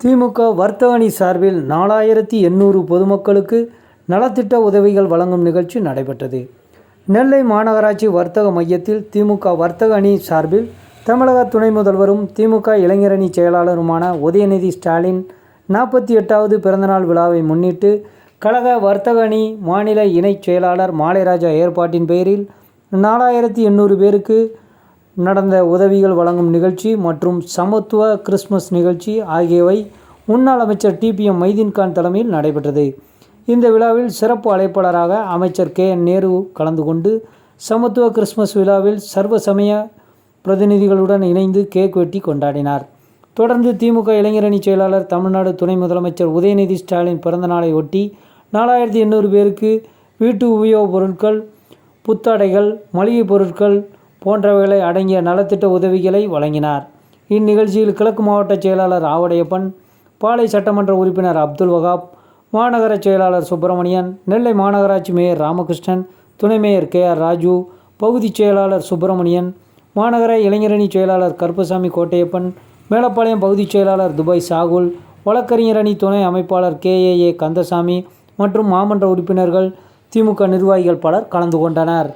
திமுக வர்த்தக அணி சார்பில் நாலாயிரத்தி எண்ணூறு பொதுமக்களுக்கு நலத்திட்ட உதவிகள் வழங்கும் நிகழ்ச்சி நடைபெற்றது. நெல்லை மாநகராட்சி வர்த்தக மையத்தில் திமுக வர்த்தக அணி சார்பில் தமிழக துணை முதல்வரும் திமுக இளைஞரணி செயலாளருமான உதயநிதி ஸ்டாலின் நாற்பத்தி எட்டாவது பிறந்தநாள் விழாவை முன்னிட்டு கழக வர்த்தக அணி மாநில இணைச் செயலாளர் மாலைராஜா ஏற்பாட்டின் பெயரில் நாலாயிரத்தி எண்ணூறு பேருக்கு நடந்த உதவிகள் வழங்கும் நிகழ்ச்சி மற்றும் சமத்துவ கிறிஸ்மஸ் நிகழ்ச்சி ஆகியவை முன்னாள் அமைச்சர் டிபிஎம் மைதீன்கான் தலைமையில் நடைபெற்றது. இந்த விழாவில் சிறப்பு அழைப்பாளராக அமைச்சர் கே என் நேரு கலந்து கொண்டு சமத்துவ கிறிஸ்மஸ் விழாவில் சர்வ சமய பிரதிநிதிகளுடன் இணைந்து கேக் வெட்டி கொண்டாடினார். தொடர்ந்து திமுக இளைஞரணி செயலாளர் தமிழ்நாடு துணை முதலமைச்சர் உதயநிதி ஸ்டாலின் பிறந்தநாளை ஒட்டி நாலாயிரத்தி எண்ணூறு பேருக்கு வீட்டு உபயோகப் பொருட்கள் புத்தாடைகள் மளிகைப் பொருட்கள் போன்றவைகளை அடங்கிய நலத்திட்ட உதவிகளை வழங்கினார். இந்நிகழ்ச்சியில் கிழக்கு மாவட்ட செயலாளர் ஆவடையப்பன் பாளை சட்டமன்ற உறுப்பினர் அப்துல் வகாப் மாநகர செயலாளர் சுப்பிரமணியன் நெல்லை மாநகராட்சி மேயர் ராமகிருஷ்ணன் துணை மேயர் கே ஆர் ராஜு பகுதிச் செயலாளர் சுப்பிரமணியன் மாநகர இளைஞரணி செயலாளர் கருப்பசாமி கோட்டையப்பன் மேலப்பாளையம் பகுதிச் செயலாளர் துபாய் சாகுல் வழக்கறிஞர் அணி துணை அமைப்பாளர் கே ஏ ஏ கந்தசாமி மற்றும் மாமன்ற உறுப்பினர்கள் திமுக நிர்வாகிகள் பலர் கலந்து கொண்டனர்.